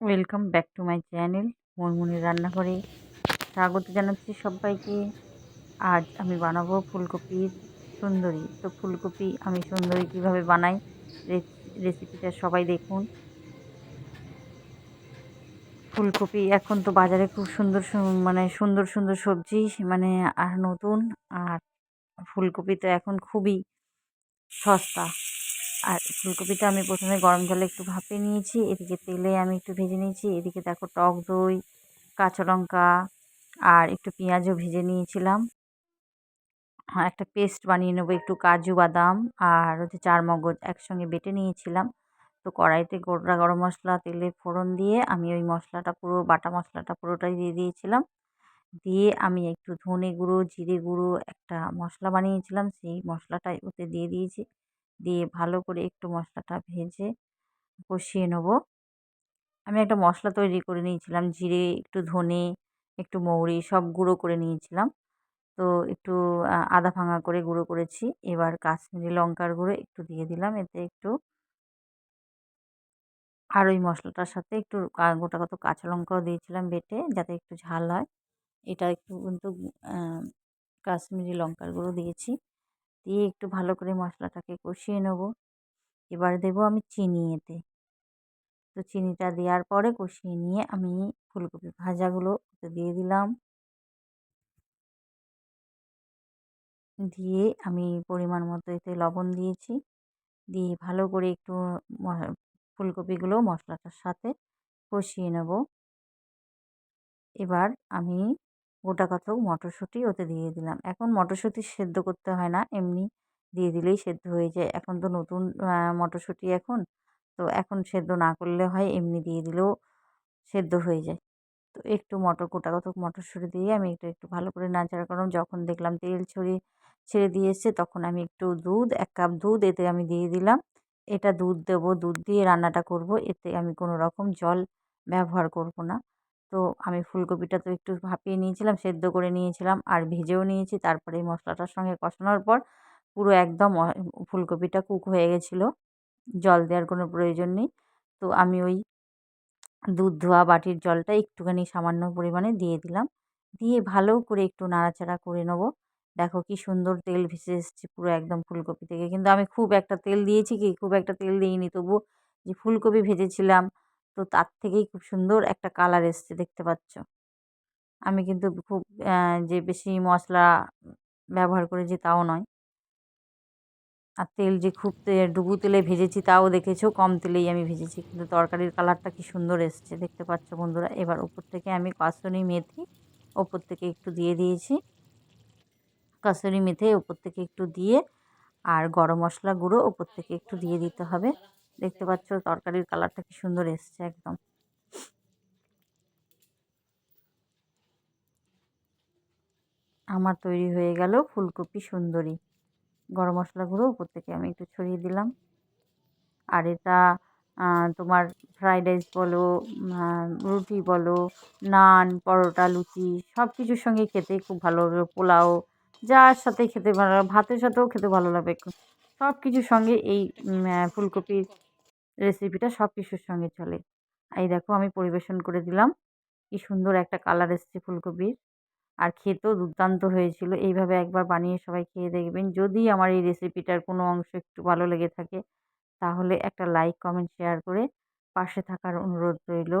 Welcome back to my channel মুনমুনির রান্নাঘরে স্বাগত জানাচ্ছি সবাইকে। আজ আমি বানাবো ফুলকপির সুন্দরী। তো ফুলকপি আমি সুন্দরী কীভাবে বানাই রেসিপিটা সবাই দেখুন। ফুলকপি এখন তো বাজারে খুব সুন্দর মানে সুন্দর সুন্দর সবজি মানে আর নতুন। আর ফুলকপি তো এখন খুবই সস্তা। আর ফুলকপিটা আমি প্রথমে গরম জলে একটু ভাপিয়ে নিয়েছি, এদিকে তেলে আমি একটু ভেজে নিয়েছি, এদিকে দেখো টক দই, কাঁচা লঙ্কা আর একটু পেঁয়াজও ভেজে নিয়েছিলাম। হ্যাঁ একটা পেস্ট বানিয়ে নেব, একটু কাজু, বাদাম আর হচ্ছে চার মগজ একসঙ্গে বেটে নিয়েছিলাম। তো কড়াইতে গোটা গরম মশলা, তেলে ফোড়ন দিয়ে আমি ওই মশলাটা পুরো, বাটা মশলাটা পুরোটাই দিয়ে দিয়েছিলাম। দিয়ে আমি একটু ধনে গুঁড়ো, জিরে গুঁড়ো একটা মশলা বানিয়েছিলাম, সেই মশলাটাই ওতে দিয়ে দিয়েছি। দিয়ে ভালো করে একটু মশলাটা ভেজে কষিয়ে নেব। আমি একটা মশলা তৈরি করে নিয়েছিলাম, জিরে, একটু ধনে, একটু মৌরি, সব গুঁড়ো করে নিয়েছিলাম। তো একটু আদা ভাঙা করে গুঁড়ো করেছি। এবার কাশ্মীরি লঙ্কার গুঁড়ো একটু দিয়ে দিলাম, এতে একটু আর ওই মশলাটার সাথে একটু গোটা কত কাঁচা লঙ্কাও দিয়েছিলাম বেটে, যাতে একটু ঝাল হয়। এটা একটু কিন্তু কাশ্মীরি লঙ্কার গুঁড়ো দিয়েছি। দিয়ে একটু ভালো করে মশলাটাকে কষিয়ে নেব। এবার দেবো আমি চিনি এতে। তো চিনিটা দেওয়ার পরে কষিয়ে নিয়ে আমি ফুলকপি ভাজাগুলো দিয়ে দিলাম। দিয়ে আমি পরিমাণ মতো এতে লবণ দিয়েছি। দিয়ে ভালো করে একটু ফুলকপিগুলো মশলাটার সাথে কষিয়ে নেব। এবার আমি গোটা কত মটরশুঁটি ওতে দিয়ে দিলাম। এখন মটরশুঁটি সেদ্ধ করতে হয় না, এমনি দিয়ে দিলেই সেদ্ধ হয়ে যায়। এখন তো নতুন মটরশুঁটি এখন, তো এখন সেদ্ধ না করলে হয়, এমনি দিয়ে দিলেও সেদ্ধ হয়ে যায়। তো একটু মটর, গোটা কত মটরশুঁটি দিয়ে আমি একটু একটু ভালো করে নাড়াচাড়া করলাম। যখন দেখলাম তেল ছড়িয়ে, ছেড়ে দিয়ে তখন আমি একটু দুধ, এক কাপ দুধ এতে আমি দিয়ে দিলাম। এটা দুধ দেবো, দুধ দিয়ে রান্নাটা করব, এতে আমি কোনো রকম জল ব্যবহার করব না। তো আমি ফুলকপিটা তো একটু ভাপিয়ে নিয়েছিলাম, সেদ্ধ করে নিয়েছিলাম আর ভেজেও নিয়েছি। তারপরে এই মশলাটার সঙ্গে কষানোর পর পুরো একদম ফুলকপিটা কুক হয়ে গেছিল। জল দেওয়ার কোনো প্রয়োজন নেই। তো আমি ওই দুধ ধোয়া বাটির জলটা একটুখানি সামান্য পরিমাণে দিয়ে দিলাম। দিয়ে ভালো করে একটু নাড়াচাড়া করে নেব। দেখো কি সুন্দর তেল ভেসে এসছে পুরো একদম ফুলকপি থেকে। কিন্তু আমি খুব একটা তেল দিয়েছি কি, খুব একটা তেল দিইনি। তবু যে ফুলকপি ভেজেছিলাম তো তার থেকেই খুব সুন্দর একটা কালার এসছে দেখতে পাচ্ছ। আমি কিন্তু খুব যে বেশি মশলা ব্যবহার করেছি তাও নয়। আর তেল যে খুব ডুবু তেলে ভেজেছি তাও দেখেছ, কম তেলেই আমি ভেজেছি। কিন্তু তরকারির কালারটা কি সুন্দর এসছে দেখতে পাচ্ছ বন্ধুরা। এবার ওপর থেকে আমি কাসুরি মেথি ওপর থেকে একটু দিয়ে দিয়েছি। কাসুরি মেথি ওপর থেকে একটু দিয়ে আর গরম মশলা গুঁড়ো ওপর থেকে একটু দিয়ে দিতে হবে। দেখতে পাচ্ছ তরকারির কালারটা কি সুন্দর এসছে একদম। আমার তৈরি হয়ে গেল ফুলকপি সুন্দরী। গরম মশলা গুঁড়ো উপর থেকে আমি একটু ছড়িয়ে দিলাম। আর এটা তোমার ফ্রাইড রাইস বলো রুটি বলো, নান, পরোটা, লুচি সব কিছুর সঙ্গে খেতে খুব ভালো লাগবে পোলাও যার সাথে খেতে ভালো ভাতের সাথেও খেতে ভালো লাগবে সব কিছুর সঙ্গে এই ফুলকপির রেসিপিটা সব কিছুর সঙ্গে চলে। এই দেখো আমি পরিবেশন করে দিলাম। কি সুন্দর একটা কালার এসছে ফুলকপির। আর খেতেও দুর্দান্ত হয়েছিল। এইভাবে একবার বানিয়ে সবাই খেয়ে দেখবেন। যদি আমার এই রেসিপিটার কোনো অংশ একটু ভালো লেগে থাকে, তাহলে একটা লাইক কমেন্ট শেয়ার করে পাশে থাকার অনুরোধ রইল।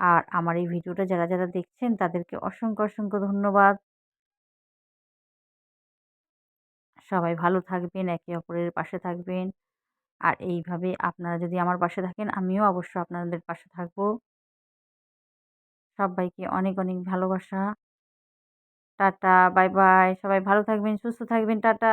আর আমার এই ভিডিওটা যারা যারা দেখছেন, তাদেরকে অসংখ্য অসংখ্য ধন্যবাদ। সবাই ভালো থাকবেন, একে অপরের পাশে থাকবেন। আর এইভাবে আপনারা যদি আমার পাশে থাকেন, আমিও অবশ্য আপনাদের পাশে থাকব। সবাইকে অনেক অনেক ভালোবাসা। Tata, bye bye. সবাই ভালো থাকবেন, সুস্থ থাকবেন। টাটা।